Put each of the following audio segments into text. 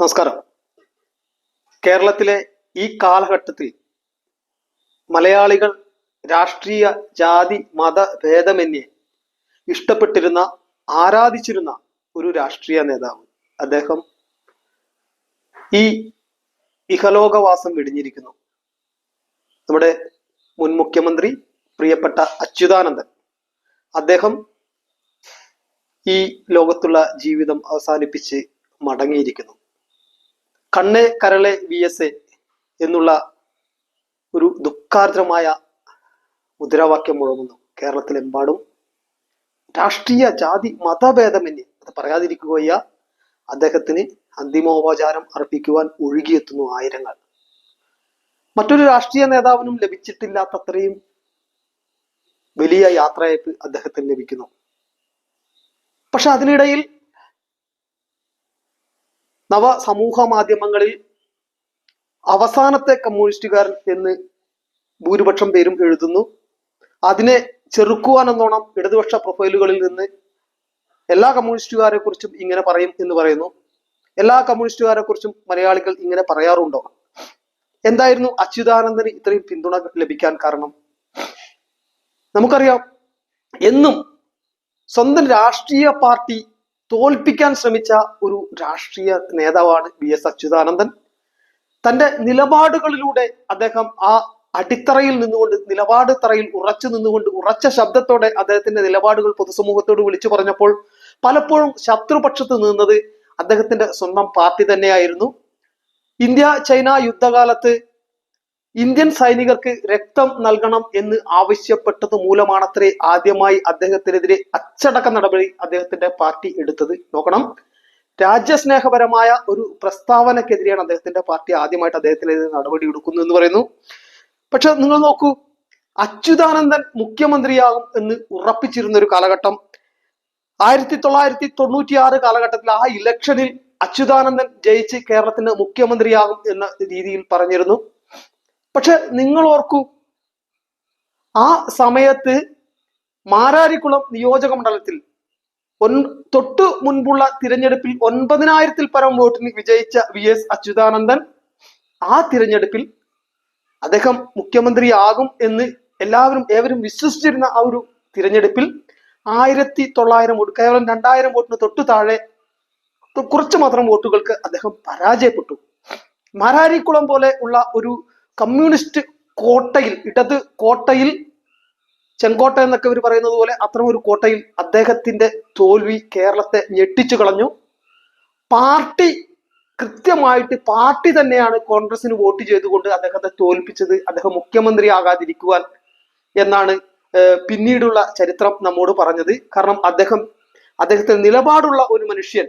നമസ്കാരം. കേരളത്തിലെ ഈ കാലഘട്ടത്തിൽ മലയാളികൾ രാഷ്ട്രീയ ജാതി മത ഭേദമന്യേ ഇഷ്ടപ്പെട്ടിരുന്ന ആരാധിച്ചിരുന്ന ഒരു രാഷ്ട്രീയ നേതാവ് അദ്ദേഹം ഈ ഇഹലോകവാസം വെടിഞ്ഞിരിക്കുന്നു. നമ്മുടെ മുൻ മുഖ്യമന്ത്രി പ്രിയപ്പെട്ട അച്യുതാനന്ദൻ. അദ്ദേഹം ഈ ലോകത്തുള്ള ജീവിതം അവസാനിപ്പിച്ച് മടങ്ങിയിരിക്കുന്നു. കണ്ണേ കരളെ വി എസ് എ എന്നുള്ള ഒരു ദുഃഖാർദ്രമായ മുദ്രാവാക്യം മുഴങ്ങുന്നു. കേരളത്തിലെമ്പാടും രാഷ്ട്രീയ ജാതി മതഭേദമന്യേ അത് പറയാതിരിക്കുകയ്യ അദ്ദേഹത്തിന് അന്തിമോപചാരം അർപ്പിക്കുവാൻ ഒഴുകിയെത്തുന്നു ആയിരങ്ങൾ. മറ്റൊരു രാഷ്ട്രീയ നേതാവിനും ലഭിച്ചിട്ടില്ലാത്തത്രയും വലിയ യാത്രയപ്പ് അദ്ദേഹത്തിന് ലഭിക്കുന്നു. പക്ഷെ അതിനിടയിൽ നവ സമൂഹ മാധ്യമങ്ങളിൽ അവസാനത്തെ കമ്മ്യൂണിസ്റ്റുകാരൻ എന്ന് ഭൂരിപക്ഷം പേരും എഴുതുന്നു. അതിനെ ചെറുക്കുവാനെന്നോണം ഇടതുപക്ഷ പ്രൊഫൈലുകളിൽ നിന്ന് എല്ലാ കമ്മ്യൂണിസ്റ്റുകാരെ കുറിച്ചും ഇങ്ങനെ പറയും എന്ന് പറയുന്നു. എല്ലാ കമ്മ്യൂണിസ്റ്റുകാരെ കുറിച്ചും മലയാളികൾ ഇങ്ങനെ പറയാറുണ്ടോ? എന്തായിരുന്നു അച്യുതാനന്ദന് ഇത്രയും പിന്തുണ ലഭിക്കാൻ കാരണം? നമുക്കറിയാം എന്നും സ്വന്തം രാഷ്ട്രീയ പാർട്ടി തോൽപ്പിക്കാൻ ശ്രമിച്ച ഒരു രാഷ്ട്രീയ നേതാവാണ് വി എസ് അച്യുതാനന്ദൻ. തന്റെ നിലപാടുകളിലൂടെ അദ്ദേഹം ആ അടിത്തറയിൽ നിന്നുകൊണ്ട് നിലപാട് തറയിൽ ഉറച്ചു നിന്നുകൊണ്ട് ഉറച്ച ശബ്ദത്തോടെ അദ്ദേഹത്തിന്റെ നിലപാടുകൾ പൊതുസമൂഹത്തോട് വിളിച്ചു പറഞ്ഞപ്പോൾ പലപ്പോഴും ശത്രുപക്ഷത്ത് നിന്നത് അദ്ദേഹത്തിന്റെ സ്വന്തം പാർട്ടി തന്നെയായിരുന്നു. ഇന്ത്യ ചൈന യുദ്ധകാലത്ത് ഇന്ത്യൻ സൈനികർക്ക് രക്തം നൽകണം എന്ന് ആവശ്യപ്പെട്ടത് മൂലമാണത്രേ ആദ്യമായി അദ്ദേഹത്തിനെതിരെ അച്ചടക്ക നടപടി അദ്ദേഹത്തിന്റെ പാർട്ടി എടുത്തത്. നോക്കണം. രാജ്യസ്നേഹപരമായ ഒരു പ്രസ്താവനക്കെതിരെയാണ് അദ്ദേഹത്തിന്റെ പാർട്ടി ആദ്യമായിട്ട് അദ്ദേഹത്തിനെതിരെ നടപടി എടുക്കുന്നു എന്ന് പറയുന്നു. പക്ഷെ നിങ്ങൾ നോക്കൂ അച്യുതാനന്ദൻ മുഖ്യമന്ത്രിയാകും എന്ന് ഉറപ്പിച്ചിരുന്ന ഒരു കാലഘട്ടം. ആയിരത്തി തൊള്ളായിരത്തി തൊണ്ണൂറ്റി ആറ് കാലഘട്ടത്തിൽ ആ ഇലക്ഷനിൽ അച്യുതാനന്ദൻ ജയിച്ച് കേരളത്തിന്റെ മുഖ്യമന്ത്രിയാകും എന്ന രീതിയിൽ പറഞ്ഞിരുന്നു. പക്ഷെ നിങ്ങൾ ഓർക്കൂ ആ സമയത്ത് മാരാരിക്കുളം നിയോജക മണ്ഡലത്തിൽ ഒൻ തൊട്ടു മുൻപുള്ള തിരഞ്ഞെടുപ്പിൽ ഒൻപതിനായിരത്തിൽ പരം വോട്ടിന് വിജയിച്ച വി എസ് അച്യുതാനന്ദൻ ആ തിരഞ്ഞെടുപ്പിൽ അദ്ദേഹം മുഖ്യമന്ത്രിയാകും എന്ന് എല്ലാവരും ഏവരും വിശ്വസിച്ചിരുന്ന ആ ഒരു തിരഞ്ഞെടുപ്പിൽ ആയിരത്തി തൊള്ളായിരം വോട്ട് കേവലം രണ്ടായിരം വോട്ടിന് തൊട്ടു താഴെ കുറച്ച് മാത്രം വോട്ടുകൾക്ക് അദ്ദേഹം പരാജയപ്പെട്ടു. മരാരിക്കുളം പോലെ ഉള്ള ഒരു കമ്മ്യൂണിസ്റ്റ് കോട്ടയിൽ ഇടത് കോട്ടയിൽ ചെങ്കോട്ട എന്നൊക്കെ ഇവർ പറയുന്നത് പോലെ അത്തരം ഒരു കോട്ടയിൽ അദ്ദേഹത്തിന്റെ തോൽവി കേരളത്തെ ഞെട്ടിച്ചു കളഞ്ഞു. പാർട്ടി കൃത്യമായിട്ട് പാർട്ടി തന്നെയാണ് കോൺഗ്രസിന് വോട്ട് ചെയ്തുകൊണ്ട് അദ്ദേഹത്തെ തോൽപ്പിച്ചത്. അദ്ദേഹം മുഖ്യമന്ത്രി ആകാതിരിക്കുവാൻ എന്നാണ് പിന്നീടുള്ള ചരിത്രം നമ്മോട് പറഞ്ഞത്. കാരണം അദ്ദേഹം അദ്ദേഹത്തിന് നിലപാടുള്ള ഒരു മനുഷ്യൻ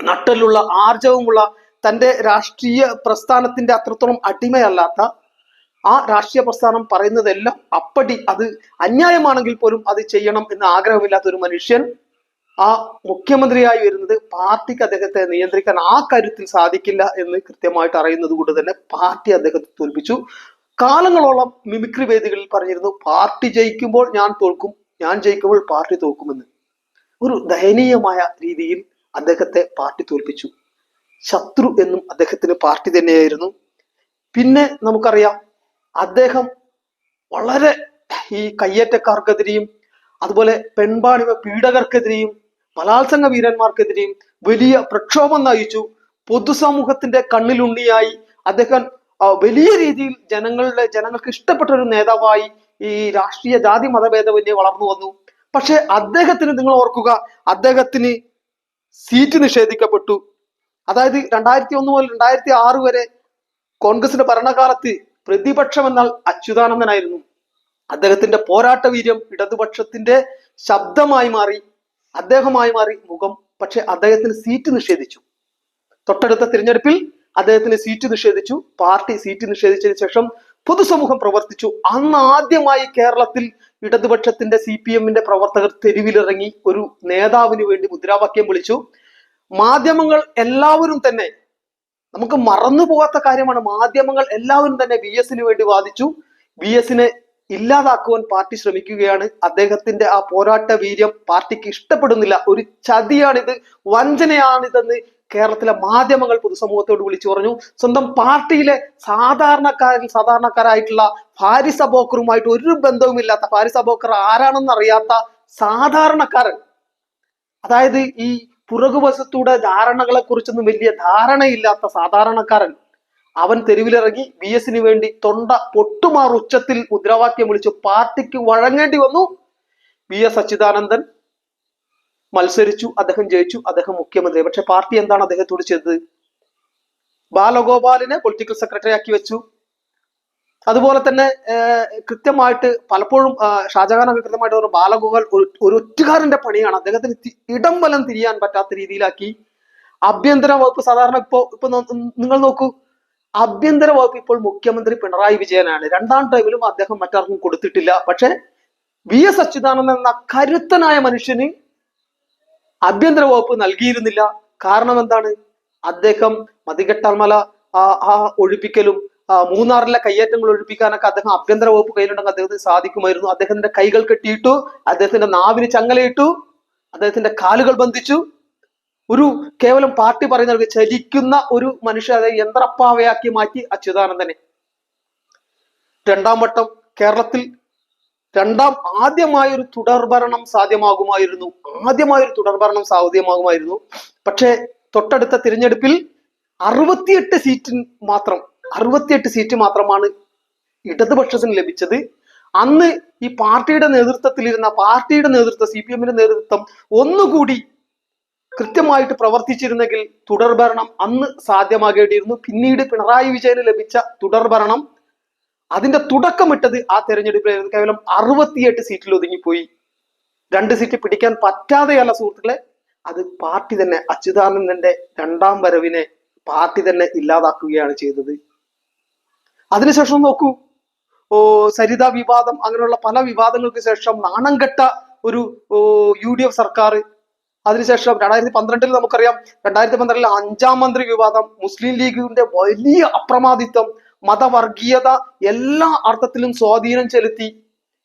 നട്ടലുള്ള ആർജവമുള്ള തന്റെ രാഷ്ട്രീയ പ്രസ്ഥാനത്തിന്റെ അത്രത്തോളം അടിമയല്ലാത്ത ആ രാഷ്ട്രീയ പ്രസ്ഥാനം പറയുന്നതെല്ലാം അപ്പടി അത് അന്യായമാണെങ്കിൽ പോലും അത് ചെയ്യണം എന്ന് ആഗ്രഹമില്ലാത്ത ഒരു മനുഷ്യൻ ആ മുഖ്യമന്ത്രിയായി വരുന്നത് പാർട്ടിക്ക് അദ്ദേഹത്തെ നിയന്ത്രിക്കാൻ ആ കാര്യത്തിൽ സാധിക്കില്ല എന്ന് കൃത്യമായിട്ട് അറിയുന്നത് കൊണ്ട് തന്നെ പാർട്ടി അദ്ദേഹത്തെ തോൽപ്പിച്ചു. കാലങ്ങളോളം മിമിക്രി വേദികളിൽ പറഞ്ഞിരുന്നു പാർട്ടി ജയിക്കുമ്പോൾ ഞാൻ തോൽക്കും ഞാൻ ജയിക്കുമ്പോൾ പാർട്ടി തോൽക്കുമെന്ന്. ഒരു ദയനീയമായ രീതിയിൽ അദ്ദേഹത്തെ പാർട്ടി തോൽപ്പിച്ചു. ശത്രു എന്നും അദ്ദേഹത്തിന് പാർട്ടി തന്നെയായിരുന്നു. പിന്നെ നമുക്കറിയാം അദ്ദേഹം വളരെ ഈ കയ്യേറ്റക്കാർക്കെതിരെയും അതുപോലെ പെൺപാണിവ പീഡകർക്കെതിരെയും ബലാത്സംഗ വീരന്മാർക്കെതിരെയും വലിയ പ്രക്ഷോഭം നയിച്ചു. പൊതുസമൂഹത്തിന്റെ കണ്ണിലുണ്ണിയായി അദ്ദേഹം വലിയ രീതിയിൽ ജനങ്ങളുടെ ജനങ്ങൾക്ക് ഇഷ്ടപ്പെട്ട ഒരു നേതാവായി ഈ രാഷ്ട്രീയ ജാതി മതഭേദമന്യേ വളർന്നു വന്നു. പക്ഷെ അദ്ദേഹത്തിന് നിങ്ങൾ ഓർക്കുക അദ്ദേഹത്തിന് സീറ്റ് നിഷേധിക്കപ്പെട്ടു. അതായത് രണ്ടായിരത്തി ഒന്ന് മുതൽ രണ്ടായിരത്തി ആറ് വരെ കോൺഗ്രസിന്റെ ഭരണകാലത്ത് പ്രതിപക്ഷം എന്നാൽ അച്യുതാനന്ദനായിരുന്നു. അദ്ദേഹത്തിന്റെ പോരാട്ട വീര്യം ഇടതുപക്ഷത്തിന്റെ ശബ്ദമായി മാറി അദ്ദേഹമായി മാറി മുഖം പക്ഷെ അദ്ദേഹത്തിന് സീറ്റ് നിഷേധിച്ചു. തൊട്ടടുത്ത തിരഞ്ഞെടുപ്പിൽ അദ്ദേഹത്തിന് സീറ്റ് നിഷേധിച്ചു പാർട്ടി സീറ്റ് നിഷേധിച്ചതിന് ശേഷം പൊതുസമൂഹം പ്രവർത്തിച്ചു. അന്ന് ആദ്യമായി കേരളത്തിൽ ഇടതുപക്ഷത്തിന്റെ സി പി എമ്മിന്റെ പ്രവർത്തകർ തെരുവിലിറങ്ങി ഒരു നേതാവിന് വേണ്ടി മുദ്രാവാക്യം വിളിച്ചു. മാധ്യമങ്ങൾ എല്ലാവരും തന്നെ നമുക്ക് മറന്നു പോകാത്ത കാര്യമാണ്. മാധ്യമങ്ങൾ എല്ലാവരും തന്നെ വി എസിന് വേണ്ടി വാദിച്ചു. വി എസിനെ ഇല്ലാതാക്കുവാൻ പാർട്ടി ശ്രമിക്കുകയാണ്. അദ്ദേഹത്തിന്റെ ആ പോരാട്ട വീര്യം പാർട്ടിക്ക് ഇഷ്ടപ്പെടുന്നില്ല. ഒരു ചതിയാണിത്. വഞ്ചനയാണിതെന്ന് കേരളത്തിലെ മാധ്യമങ്ങൾ പൊതുസമൂഹത്തോട് വിളിച്ചു പറഞ്ഞു. സ്വന്തം പാർട്ടിയിലെ സാധാരണക്കാരിൽ സാധാരണക്കാരായിട്ടുള്ള ഫാരിസ ബോക്കറുമായിട്ട് ഒരു ബന്ധവുമില്ലാത്ത ഫാരിസ ബോക്കർ ആരാണെന്ന് അറിയാത്ത സാധാരണക്കാരൻ. അതായത് ഈ പുറകുവശത്തൂടെ ധാരണകളെ കുറിച്ചൊന്നും വലിയ ധാരണയില്ലാത്ത സാധാരണക്കാരൻ. അവൻ തെരുവിലിറങ്ങി ബി എസിന് വേണ്ടി തൊണ്ട പൊട്ടുമാർ ഉച്ചത്തിൽ മുദ്രാവാക്യം വിളിച്ചു പാർട്ടിക്ക് വഴങ്ങേണ്ടി വന്നു. വി എസ് അച്യുതാനന്ദൻ മത്സരിച്ചു അദ്ദേഹം ജയിച്ചു അദ്ദേഹം മുഖ്യമന്ത്രി. പക്ഷെ പാർട്ടി എന്താണ് അദ്ദേഹത്തോട് ചെയ്തത്? ബാലഗോപാലിനെ പൊളിറ്റിക്കൽ സെക്രട്ടറി ആക്കി വെച്ചു. അതുപോലെ തന്നെ കൃത്യമായിട്ട് പലപ്പോഴും ഒക്കെ കൃത്യമായിട്ട് പറഞ്ഞു ബാലഗോപാൽ ഒരു ഒരു ഒറ്റുകാരന്റെ പണിയാണ് അദ്ദേഹത്തിന് ഇടം വലം തിരിയാൻ പറ്റാത്ത രീതിയിലാക്കി. ആഭ്യന്തര വകുപ്പ് സാധാരണ ഇപ്പോ ഇപ്പൊ നിങ്ങൾ നോക്കൂ. ആഭ്യന്തര വകുപ്പ് ഇപ്പോൾ മുഖ്യമന്ത്രി പിണറായി വിജയനാണ്. രണ്ടാം ടൈമിലും അദ്ദേഹം മറ്റാർക്കും കൊടുത്തിട്ടില്ല. പക്ഷെ വി എസ് അച്യുതാനന്ദൻ എന്ന കരുത്തനായ മനുഷ്യന് ആഭ്യന്തര വകുപ്പ് നൽകിയിരുന്നില്ല. കാരണം എന്താണ്? അദ്ദേഹം മതികെട്ടാൽമല ആ ഒഴിപ്പിക്കലും മൂന്നാറിലെ കയ്യേറ്റങ്ങൾ ഒഴിപ്പിക്കാനൊക്കെ അദ്ദേഹം ആഭ്യന്തര വകുപ്പ് കയ്യിലുണ്ടെങ്കിൽ അദ്ദേഹത്തിന് സാധിക്കുമായിരുന്നു. അദ്ദേഹത്തിന്റെ കൈകൾ കെട്ടിയിട്ടു അദ്ദേഹത്തിന്റെ നാവിന് ചങ്ങലയിട്ടു അദ്ദേഹത്തിന്റെ കാലുകൾ ബന്ധിച്ചു. ഒരു കേവലം പാർട്ടി പറയുന്ന ചലിക്കുന്ന ഒരു മനുഷ്യ യന്ത്രപ്പാവയാക്കി മാറ്റി അച്യുതാനന്ദനെ. രണ്ടാം വട്ടം കേരളത്തിൽ രണ്ടാം ആദ്യമായ ഒരു തുടർഭരണം സാധ്യമാകുമായിരുന്നു. ആദ്യമായ ഒരു തുടർഭരണം സാധ്യമാകുമായിരുന്നു. പക്ഷേ തൊട്ടടുത്ത തിരഞ്ഞെടുപ്പിൽ അറുപത്തിയെട്ട് സീറ്റിൽ മാത്രം അറുപത്തിയെട്ട് സീറ്റ് മാത്രമാണ് ഇടതുപക്ഷത്തിന് ലഭിച്ചത്. അന്ന് ഈ പാർട്ടിയുടെ നേതൃത്വത്തിലിരുന്ന പാർട്ടിയുടെ നേതൃത്വം സി പി എമ്മിന്റെ നേതൃത്വം ഒന്നുകൂടി കൃത്യമായിട്ട് പ്രവർത്തിച്ചിരുന്നെങ്കിൽ തുടർഭരണം അന്ന് സാധ്യമാകേണ്ടിയിരുന്നു. പിന്നീട് പിണറായി വിജയന് ലഭിച്ച തുടർഭരണം അതിന്റെ തുടക്കമിട്ടത് ആ തെരഞ്ഞെടുപ്പിലായിരുന്നു. കേവലം അറുപത്തിയെട്ട് സീറ്റിൽ ഒതുങ്ങിപ്പോയി. രണ്ട് സീറ്റ് പിടിക്കാൻ പറ്റാതെയല്ല സുഹൃത്തുക്കളെ അത് പാർട്ടി തന്നെ അച്യുതാനന്ദന്റെ രണ്ടാം വരവിനെ പാർട്ടി തന്നെ ഇല്ലാതാക്കുകയാണ് ചെയ്തത്. അതിനുശേഷം നോക്കൂ. ഓ സരിത വിവാദം അങ്ങനെയുള്ള പല വിവാദങ്ങൾക്ക് ശേഷം നാണം കെട്ട ഒരു യു ഡി എഫ് സർക്കാർ. അതിനുശേഷം രണ്ടായിരത്തി പന്ത്രണ്ടിൽ നമുക്കറിയാം രണ്ടായിരത്തി പന്ത്രണ്ടിൽ അഞ്ചാം മന്ത്രി വിവാദം മുസ്ലിം ലീഗിന്റെ വലിയ അപ്രമാദിത്വം മതവർഗീയത എല്ലാ അർത്ഥത്തിലും സ്വാധീനം ചെലുത്തി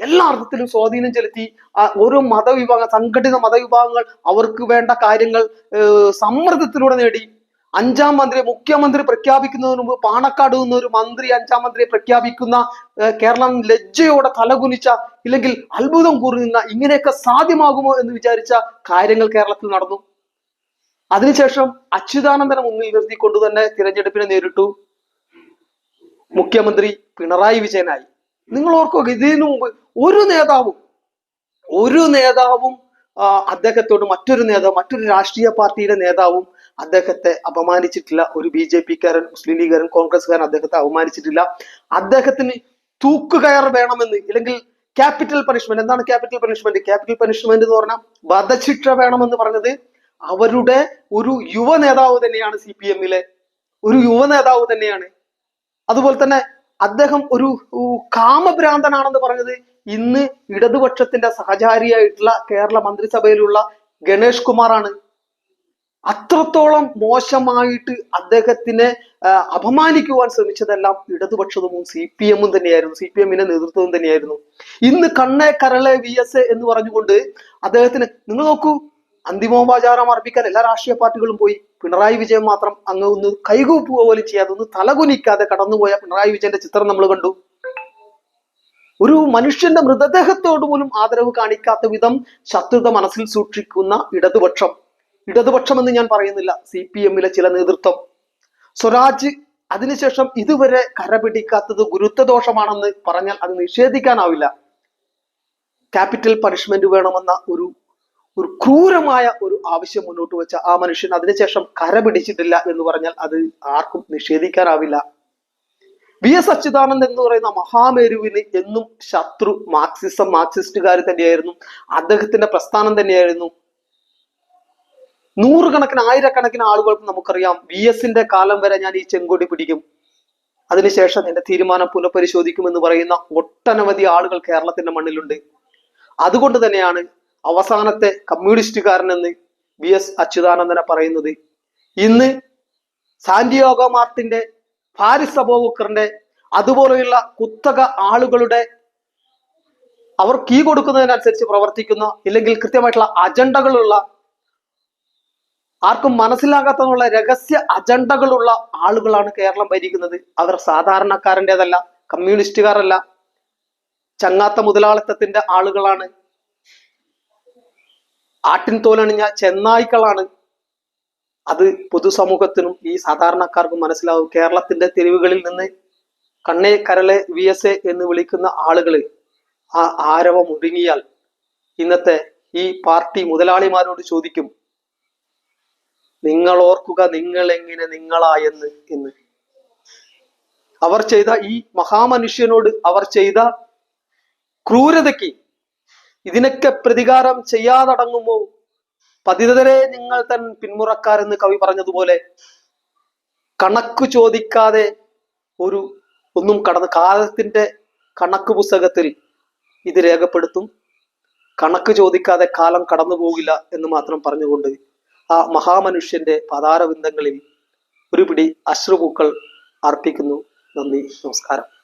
എല്ലാ അർത്ഥത്തിലും സ്വാധീനം ചെലുത്തി ഓരോ മതവിഭാഗം സംഘടിത മതവിഭാഗങ്ങൾ അവർക്ക് വേണ്ട കാര്യങ്ങൾ സമ്മർദ്ദത്തിലൂടെ നേടി. അഞ്ചാം മന്ത്രി മുഖ്യമന്ത്രി പ്രഖ്യാപിക്കുന്നതിന് മുമ്പ് പാണക്കാട് നിന്ന് ഒരു മന്ത്രി അഞ്ചാം മന്ത്രിയെ പ്രഖ്യാപിക്കുന്ന കേരളം ലജ്ജയോടെ തലകുനിച്ച ഇല്ലെങ്കിൽ അത്ഭുതം കൂറുന്ന ഇങ്ങനെയൊക്കെ സാധ്യമാകുമോ എന്ന് വിചാരിച്ച കാര്യങ്ങൾ കേരളത്തിൽ നടന്നു. അതിനുശേഷം അച്യുതാനന്ദനെ മുന്നിൽ നിർത്തിക്കൊണ്ട് തന്നെ തിരഞ്ഞെടുപ്പിനെ നേരിട്ടു. മുഖ്യമന്ത്രി പിണറായി വിജയനായി. നിങ്ങൾ ഓർക്കുക ഇതിനു മുമ്പ് ഒരു നേതാവും ഒരു നേതാവും അദ്ദേഹത്തോട് മറ്റൊരു നേതാവ് മറ്റൊരു രാഷ്ട്രീയ പാർട്ടിയുടെ നേതാവും അദ്ദേഹത്തെ അപമാനിച്ചിട്ടില്ല. ഒരു ബി ജെ പിക്കാരൻ മുസ്ലിം ലീഗുകാരൻ കോൺഗ്രസ്സുകാരൻ അദ്ദേഹത്തെ അപമാനിച്ചിട്ടില്ല. അദ്ദേഹത്തിന് തൂക്കുകയർ വേണമെന്ന് ഇല്ലെങ്കിൽ ക്യാപിറ്റൽ പണിഷ്മെന്റ്. എന്താണ് ക്യാപിറ്റൽ പണിഷ്മെന്റ്? ക്യാപിറ്റൽ പണിഷ്മെന്റ് എന്ന് പറഞ്ഞാൽ വധശിക്ഷ വേണമെന്ന് പറഞ്ഞത് അവരുടെ ഒരു യുവ നേതാവ് തന്നെയാണ് സി പി എമ്മിലെ. ഒരു യുവ നേതാവ് തന്നെയാണ്. അതുപോലെ തന്നെ അദ്ദേഹം ഒരു കാമഭ്രാന്തനാണെന്ന് പറഞ്ഞത് ഇന്ന് ഇടതുപക്ഷത്തിന്റെ സഹചാരിയായിട്ടുള്ള കേരള മന്ത്രിസഭയിലുള്ള ഗണേഷ് കുമാറാണ്. അത്രത്തോളം മോശമായിട്ട് അദ്ദേഹത്തിനെ അപമാനിക്കുവാൻ ശ്രമിച്ചതെല്ലാം ഇടതുപക്ഷവും സി പി എമ്മും തന്നെയായിരുന്നു. സി പി എമ്മിന്റെ നേതൃത്വവും തന്നെയായിരുന്നു. ഇന്ന് കണ്ണേ കരളെ വി എസ് എന്ന് പറഞ്ഞുകൊണ്ട് അദ്ദേഹത്തിന് നിങ്ങൾ നോക്കൂ അന്തിമോപചാരം അർപ്പിക്കാൻ എല്ലാ രാഷ്ട്രീയ പാർട്ടികളും പോയി. പിണറായി വിജയൻ മാത്രം അങ്ങ് ഒന്ന് കൈകൂപ്പുക പോലും ചെയ്യാതെ ഒന്ന് തലകുനിക്കാതെ കടന്നുപോയ പിണറായി വിജയന്റെ ചിത്രം നമ്മൾ കണ്ടു. ഒരു മനുഷ്യന്റെ മൃതദേഹത്തോട് പോലും ആദരവ് കാണിക്കാത്ത വിധം ശത്രുത മനസ്സിൽ സൂക്ഷിക്കുന്ന ഇടതുപക്ഷം. ഇടതുപക്ഷം എന്ന് ഞാൻ പറയുന്നില്ല. സി പി എമ്മിലെ ചില നേതൃത്വം. സ്വരാജ് അതിനുശേഷം ഇതുവരെ കരപിടിക്കാത്തത് ഗുരുത്വദോഷമാണെന്ന് പറഞ്ഞാൽ അത് നിഷേധിക്കാനാവില്ല. ക്യാപിറ്റൽ പണിഷ്മെന്റ് വേണമെന്ന ഒരു ഒരു ക്രൂരമായ ഒരു ആവശ്യം മുന്നോട്ട് വെച്ച ആ മനുഷ്യൻ അതിനുശേഷം കരപിടിച്ചിട്ടില്ല എന്ന് പറഞ്ഞാൽ അത് ആർക്കും നിഷേധിക്കാനാവില്ല. വി എസ് അച്യുതാനന്ദൻ എന്ന് പറയുന്ന മഹാമേരുവിന് എന്നും ശത്രു മാർക്സിസം മാർക്സിസ്റ്റുകാർ തന്നെയായിരുന്നു. അദ്ദേഹത്തിന്റെ പ്രസ്ഥാനം തന്നെയായിരുന്നു. നൂറുകണക്കിന് ആയിരക്കണക്കിന് ആളുകൾക്ക് നമുക്കറിയാം വി എസിന്റെ കാലം വരെ ഞാൻ ഈ ചെങ്കോടി പിടിക്കും. അതിനുശേഷം എന്റെ തീരുമാനം പുനഃപരിശോധിക്കുമെന്ന് പറയുന്ന ഒട്ടനവധി ആളുകൾ കേരളത്തിന്റെ മണ്ണിലുണ്ട്. അതുകൊണ്ട് തന്നെയാണ് അവസാനത്തെ കമ്മ്യൂണിസ്റ്റുകാരനെന്ന് വി എസ് അച്യുതാനന്ദനെ പറയുന്നത്. ഇന്ന് സാന്റിയോഗോ മാർട്ടിന്റെ ഫാരിസ് അബോബക്കറിന്റെ അതുപോലെയുള്ള കുത്തക ആളുകളുടെ അവർ കീ കൊടുക്കുന്നതിനനുസരിച്ച് പ്രവർത്തിക്കുന്ന ഇല്ലെങ്കിൽ കൃത്യമായിട്ടുള്ള അജണ്ടകളുള്ള ആർക്കും മനസ്സിലാകാത്തതുള്ള രഹസ്യ അജണ്ടകളുള്ള ആളുകളാണ് കേരളം ഭരിക്കുന്നത്. അവർ സാധാരണക്കാരന്റെതല്ല കമ്മ്യൂണിസ്റ്റുകാരല്ല ചങ്ങാത്ത മുതലാളിത്തത്തിന്റെ ആളുകളാണ്. ആട്ടിൻ തോലണിഞ്ഞ ചെന്നായ്ക്കളാണ്. അത് പൊതുസമൂഹത്തിനും ഈ സാധാരണക്കാർക്കും മനസ്സിലാവും. കേരളത്തിന്റെ തെരുവുകളിൽ നിന്ന് കണ്ണേ കരളെ വി എസ് എ എന്ന് വിളിക്കുന്ന ആളുകൾ ആ ആരവം ഒടുങ്ങിയാൽ ഇന്നത്തെ ഈ പാർട്ടി മുതലാളിമാരോട് ചോദിക്കും നിങ്ങൾ ഓർക്കുക നിങ്ങൾ എങ്ങനെ നിങ്ങളായെന്ന് എന്ന്. അവർ ചെയ്ത ഈ മഹാമനുഷ്യനോട് അവർ ചെയ്ത ക്രൂരതയ്ക്ക് ഇതിനൊക്കെ പ്രതികാരം ചെയ്യാതടങ്ങുമോ? പതിതരെ നിങ്ങൾ തൻ പിന്മുറക്കാരെന്ന് കവി പറഞ്ഞതുപോലെ കണക്ക് ചോദിക്കാതെ ഒരു ഒന്നും കടന്ന് കാലത്തിന്റെ കണക്ക് പുസ്തകത്തിൽ ഇത് രേഖപ്പെടുത്തും. കണക്ക് ചോദിക്കാതെ കാലം കടന്നു പോകില്ല എന്ന് മാത്രം പറഞ്ഞുകൊണ്ട് ആ മഹാമനുഷ്യന്റെ പതാരബിന്ദങ്ങളിൽ ഒരു പിടി അശ്രുപൂക്കൾ അർപ്പിക്കുന്നു. നന്ദി. നമസ്കാരം.